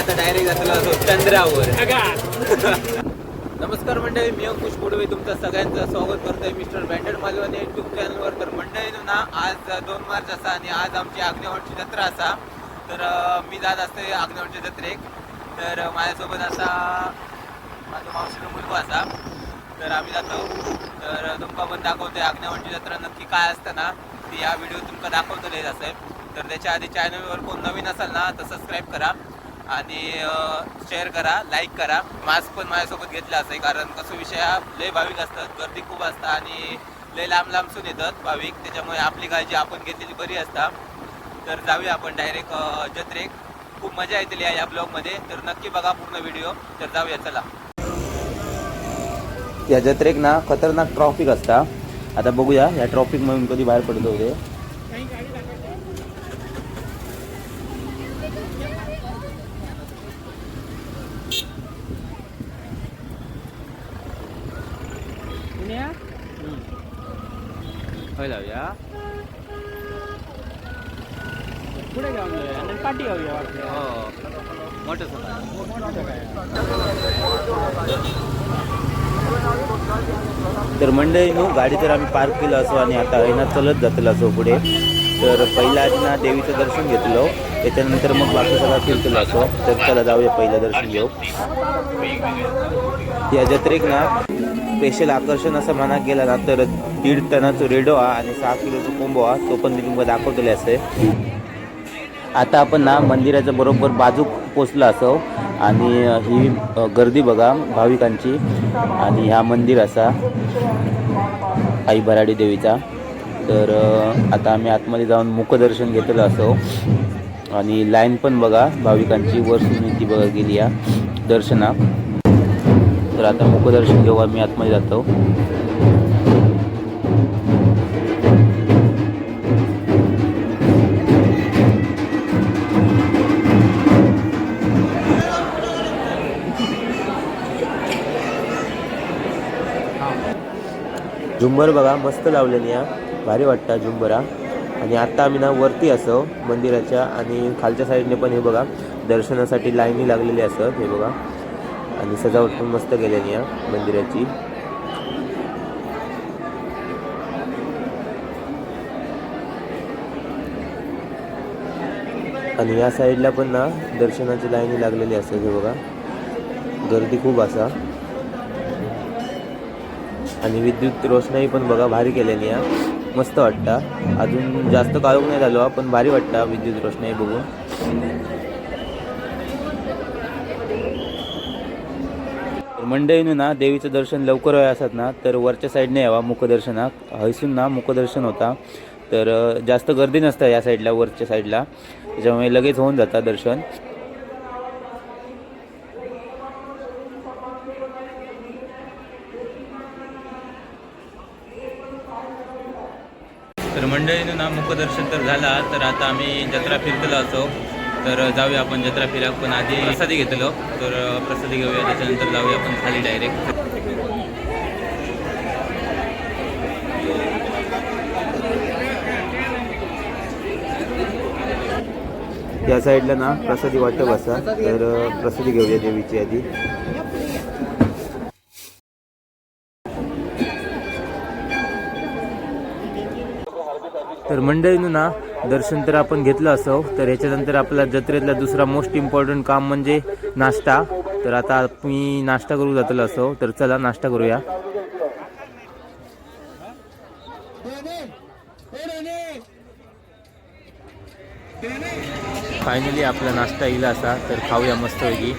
आता डायरेक्ट जातलो असो चंद्रावर. नमस्कार मंडळी मी अंकुश पुडवे तुमचं सगळ्यांचं स्वागत करतोय मिस्टर बँडेड मालवणी युट्यूब चॅनलवर तर मंडळी ना आज दोन मार्च असा आणि आज आमची आग्नेवाडची जत्रा असा. तर मी जात असते आग्नेवाडच्या जत्रेक तर माझ्यासोबत असा माझा मावशीचा मुलगा असा. तर आम्ही जातो. तर तुमका पण दाखवतोय आग्नेवाडची जत्रा नक्की काय असतं ना ती या व्हिडिओ तुमका दाखवतले असेल तर त्याच्या आधी चॅनलवर कोण नवीन असाल ना तर सबस्क्राईब करा. आणि शेअर करा लाईक करा. मास्क पण माझ्यासोबत घेतला असेल कारण कसं विषय हा लय भाविक असतात. गर्दी खूप असतात आणि लय लांब लांबसून येतात भाविक. त्याच्यामुळे आपली काळजी आपण घेतलेली बरी असता. तर जाऊया आपण डायरेक्ट जत्रेक. खूप मजा येतील या ब्लॉगमध्ये तर नक्की बघा पूर्ण व्हिडिओ तर जाऊया चला. या जत्रेक ना खतरनाक ट्रॉफिक असता. आता बघूया या ट्रॉफिक म्हणून कधी बाहेर पडतो ते. होय लावूया पुढे घेऊन जाऊया आणि पाठी घेऊया वाटलं हो मोठं तर मंडळी नो गाडी तर आम्ही पार्क केलं असो आणि आता आहे चलत जातलो असो पुढे. तर पहिला आधी ना देवीचं दर्शन घेतलो. त्याच्यानंतर मग बाकी सगळं फिरतलो असो. तर चला जाऊया पहिलं दर्शन घेऊ. या जत्रेक ना स्पेशल आकर्षण असं म्हणा गेला ना तर दीड टनाचं रेडो हा आणि सहा किलोचं कोंबो हा तो पण मी तुम्हाला दाखवलेला असं. आता आपण ना मंदिराच्या बरोबर बाजू पोचलो असो. आणि ही गर्दी बघा भाविकांची. आणि ह्या मंदिर असा आई भराडी देवीचा. तर आता आम्ही आतमध्ये जाऊन मुखदर्शन घेतलं असो. आणि लाईन पण बघा भाविकांची. वरसून ती बघा गेली या दर्शना तर आता मुखदर्शन घेऊ आम्ही आतमध्ये जातो. झुंबर बघा मस्त लावलेली या भारी वाटतं झुंबरा. आणि आता आम्ही ना वरती असो मंदिराच्या आणि खालच्या साईडने पण हे बघा दर्शनासाठी लाईनी लागलेली असत हे बघा. आणि सजावट पण मस्त केलेली या मंदिराची. आणि या साईडला पण ना दर्शनाची लाईनी लागलेली असते हे बघा. गर्दी खूप असा. आणि विद्युत रोषणाई पण बघा भारी केलेली आहे. मस्त वाटतं. अजून जास्त काळोख नाही झालो पण भारी वाटतं विद्युत रोषणाई बघून. तर मंडळीनं ना देवीचं दर्शन लवकर व्हाय असत ना तर वरच्या साईडने यावा मुखदर्शनाक हैसून ना मुखदर्शन होता. तर जास्त गर्दी नसतं या साईडला वरच्या साईडला. त्याच्यामुळे लगेच होऊन जातं दर्शन. तर मंडळीनं ना मुखदर्शन तर झाला तर आता आम्ही जत्रा फिरतलो असो. तर जाऊया आपण जत्रा फिराक पण आधी प्रसादी घेतलो. तर प्रसादी घेऊया. त्याच्यानंतर जाऊया आपण खाली डायरेक्ट या साईडला ना प्रसादी वाटप असा. तर प्रसादी घेऊया देवीची आधी तर मंडळीनं ना दर्शन तर आपण घेतलं असो तर याच्यानंतर आपला जत्रेतला दुसरा मोस्ट इम्पॉर्टंट काम म्हणजे नाश्ता. तर आता मी नाश्ता करू जातलो असो तर चला नाश्ता करूया. फायनली आपला नाश्ता येईल असा तर खाऊया मस्तपैकी.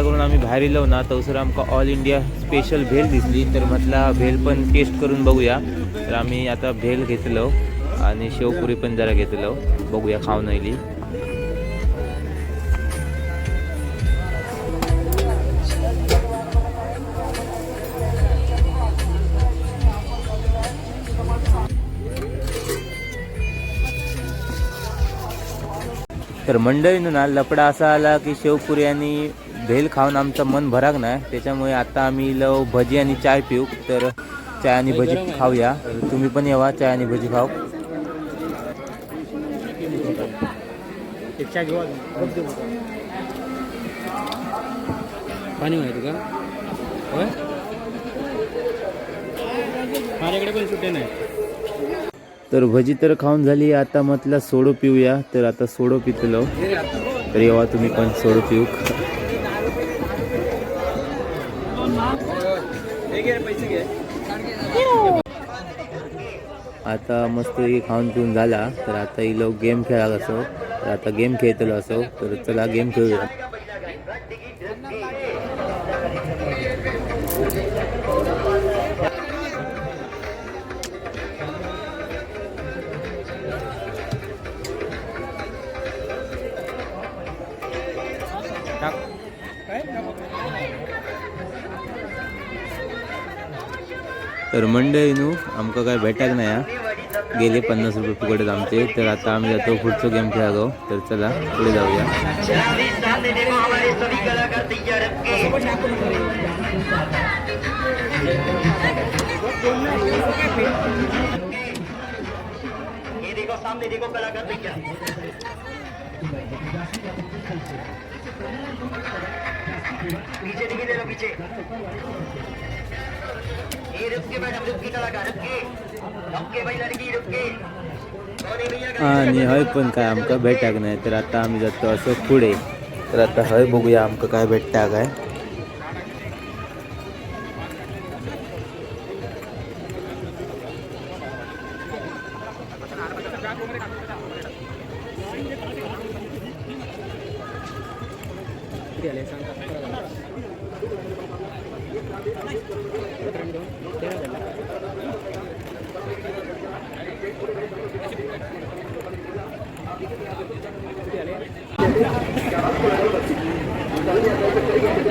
नाश्ता करून आम्ही बाहेर येलो ना तर आमका ऑल इंडिया स्पेशल भेल दिसली. तर म्हटला भेल पण टेस्ट करून बघूया. तर आम्ही आता भेल घेतलो आणि शेवपुरी पण जरा घेतलो. बघूया खाऊन येईल तर मंडळीनं ना लपडा असा आला की शेवपुरी आणि भेल खाऊन आमचं मन भराक नाही त्याच्यामुळे आता आम्ही लव भजी आणि चाय पिऊ. तर चाय आणि भजी खाऊया. तुम्ही पण यावा चाय आणि भजी खाऊ. पाणी माहिती का? माझ्याकडे पण सुटे नाही तर भजी तर खाऊन झाली आता म्हटलं सोडो पिऊया. तर आता सोडो पितलो. तर येवा तुम्ही पण सोडो पिऊ. आता मस्त खाऊन पिऊन झाला. तर आता ही लोक गेम खेळात असो. तर आता गेम खेळतलो असो. तर चला गेम खेळूया. तर न्हू आमका काय भेटाक नाही हा. गेले पन्नास रुपये फुकटच आमचे तर आता आम्ही जातो पुढचो गेम खेळालो तर चला पुढे जाऊया. पीछे दिखी दे लो पीछे। ये रुक के मैडम रुक के कलाकार रुक के रुक के भाई लड़की रुक के सोनी भैया का आणि हय पण काय आमका भेटाक नाही तर आता आम्ही जातो असं पुढे तर आता हय बघूया आमका काय भेटता काय सांग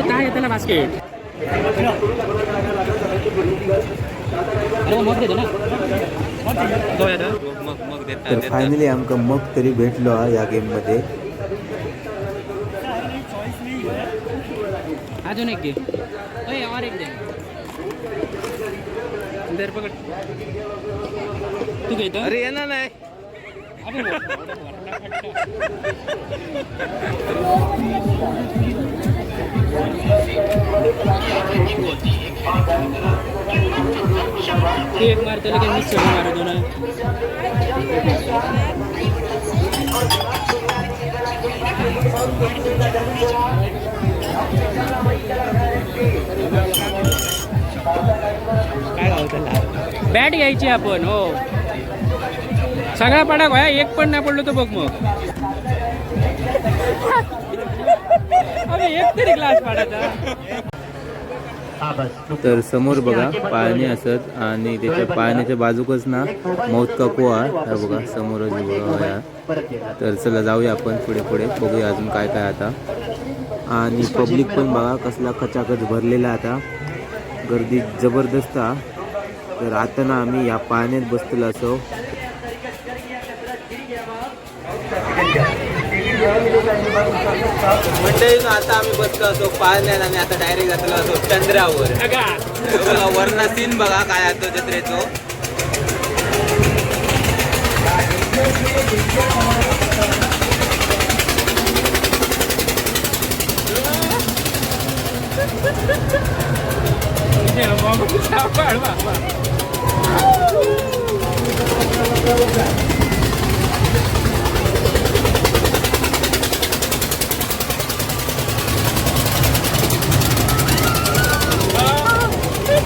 काय आहे त्याला बास्केट तर फायनली आमका मग तरी भेटलो हा या गेम अजून एक घे. ओय और एक दर पकड. तू घेतो अरे येणार नाही. तू एक मारतो लगेच मी सगळं मारतो ना काय बॅट घ्यायची आपण हो. सगळा पडा गोया एक पण नाही पडलो तो बघ मग. अरे एक तरी ग्लास पाडायचा. तर समोर बघा पाळणे असत आणि त्याच्या पाळण्याच्या बाजूकच ना मौत का कुवा हा बघा समोरच बघा तर चला जाऊया आपण पुढे पुढे. बघूया अजून काय काय आता. आणि पब्लिक पण बघा कसला खचाखच भरलेला आता. गर्दी जबरदस्त तर आता ना आम्ही या पाण्यात बसलेलो असो. म्हणजे आता आम्ही बसलो असो पाण्यात आणि आता डायरेक्ट जातलो असो चंद्रावर. बघा वरना सीन बघा काय Ini yang 了！啊！哈哈哈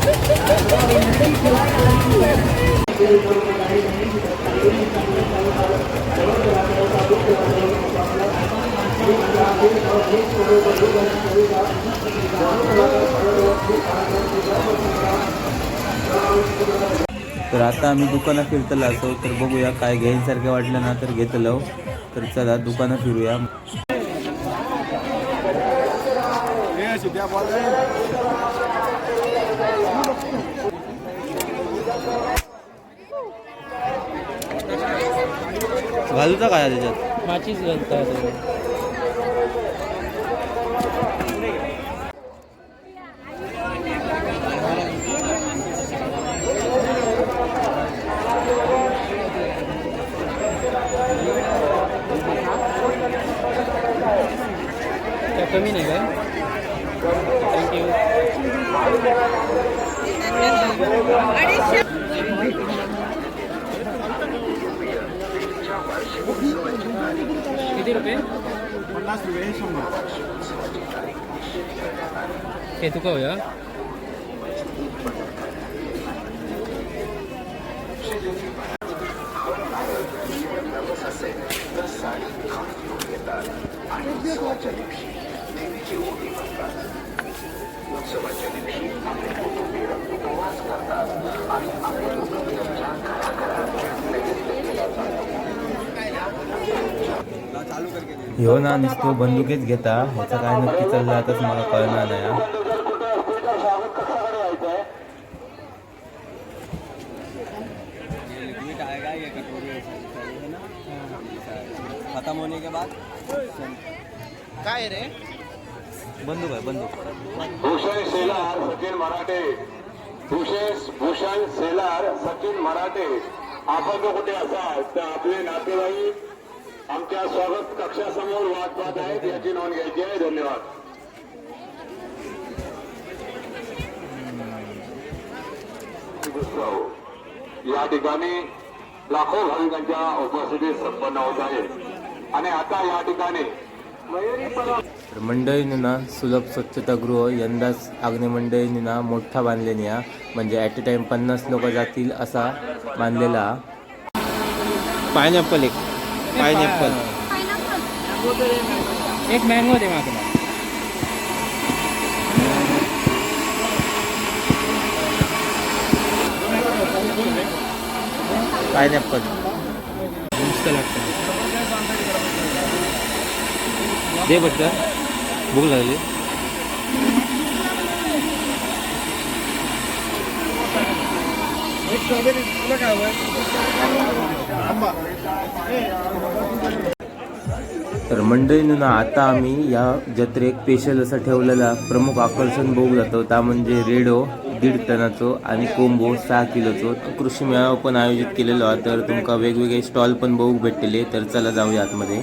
哈哈 तर आता आम्ही दुकानात फिरतलो असो तर बघूया काय घ्यायसारखं वाटलं ना तर घेतलो तर चला दुकानात फिरूया. घालूचा काय त्याच्यात? माचीच घालतात किती रुपये? पन्नास रुपये शंभर हे देवीची ओटी म्हणतात उत्सवाच्या ह्यो ना नुसतो बंदुकेच घेता. ह्याचं काय नक्की चाललं आताच मला कळणार नाही हा. खत्म होने के बाद काय रे? बंदूक आहे बंदूक. भूषण शेलार सचिन मराठे. भूषेश भूषण शेलार सचिन मराठे. आपण जो कुठे असाल? तर आपले नातेवाईक आमच्या स्वागत कक्षासमोर वाट पाहत आहेत याची नोंद घ्यायची आहे. धन्यवाद. या ठिकाणी लाखो भाविकांच्या उपस्थितीत संपन्न होत आहे. आणि आता या ठिकाणी तर मंडळीनं ना सुलभ स्वच्छतागृह यंदाच आग्ने मंडळीने ना मोठा बांधलेली हा म्हणजे ॲट अ टाइम पन्नास लोक जातील असा बांधलेला पायनॅपल एक. पायनॅपल एक मँगो दे मागला पायनॅपल मस्त लागतं। दे बट्टा भूक लागली. तर मंडळीनं ना आता आम्ही या जत्रेक स्पेशल असं ठेवलेला प्रमुख आकर्षण बघू जातो. त्या म्हणजे रेडो दीड टनाचो आणि कोंबो सहा किलोचो. कृषी मेळावा पण आयोजित केलेलो आहे. तर तुमका वेगवेगळे स्टॉल पण बघू भेटलेले तर चला जाऊया आतमध्ये.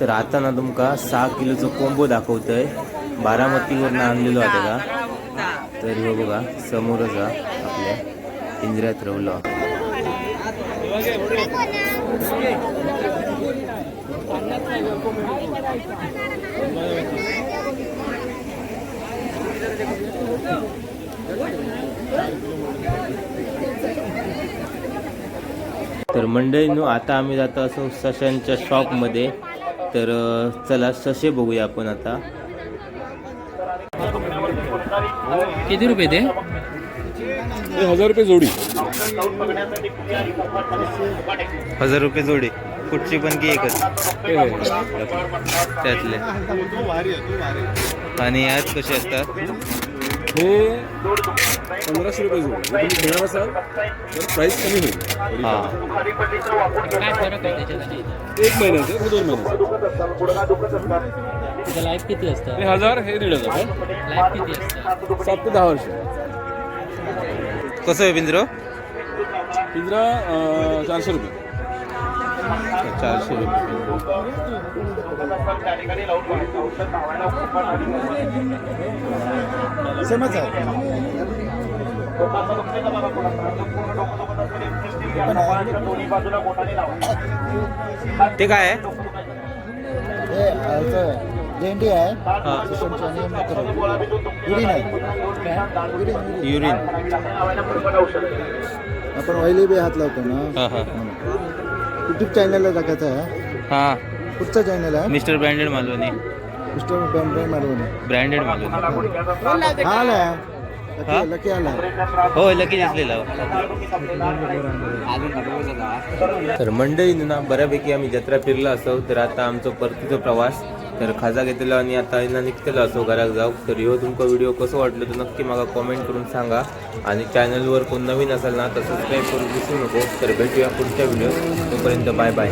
तर आता ना तुमका सहा किलोचो कोंबो दाखवतोय. बारामतीवरनं आणलेलो आहे का तर हे बघा समोरच हा आपल्या पिंजऱ्यात रवलो. तर मंडळीनो आता आम्ही जातो असो सशांच्या शॉपमध्ये. तर चला सशे बघूया आपण आता. किती रुपये ते? हजार रुपये जोडी. हजार रुपये जोडी. कुठची पण की एकच? त्यातले. आणि यात कसे असतात? हे पंधराशे रुपये जोडी जर तुम्ही घेणार असाल तर प्राईस कमी होईल. हा. काय फरक आहे त्याच्यात आणि एक महिन्याचं हे दोन महिन्याचं. त्याचं लाईफ किती असतं? हे हजार हे दीड हजार. लाईफ किती असतं? सात ते दहा वर्ष. कसं आहे पिंजरो? पिंजरा अं, चारशे रुपये. चारशे रुपये सेमच आहे ते काय आहे हे भेंडी आहे हा उडीन आहे. युरिन आपण ऑइली बी हात लावतो ना हा हा युट्यूब चॅनलला टाकायचं आहे. हा. कुठचं चॅनल आहे? Mister branded Malvani. Mister band Malvani. Branded Malvani. हा आलाय. हा? लकी लकी आलाय. हो लगेच असलेला तर मंडळीनं ना बऱ्यापैकी आम्ही जत्रा फिरला असो तर आता आमचा परतीचा प्रवास तर खाजा घेतलेलो आणि आता यांना निघतलो असो घरात जाऊ. तर ह्यो तुमका व्हिडिओ कसो वाटलो तर नक्की मला कॉमेंट करून सांगा. आणि चॅनलवर कोण नवीन असेल ना तर सबस्क्राईब करून विसरू नको. तर भेटूया पुढच्या व्हिडिओ तोपर्यंत बाय बाय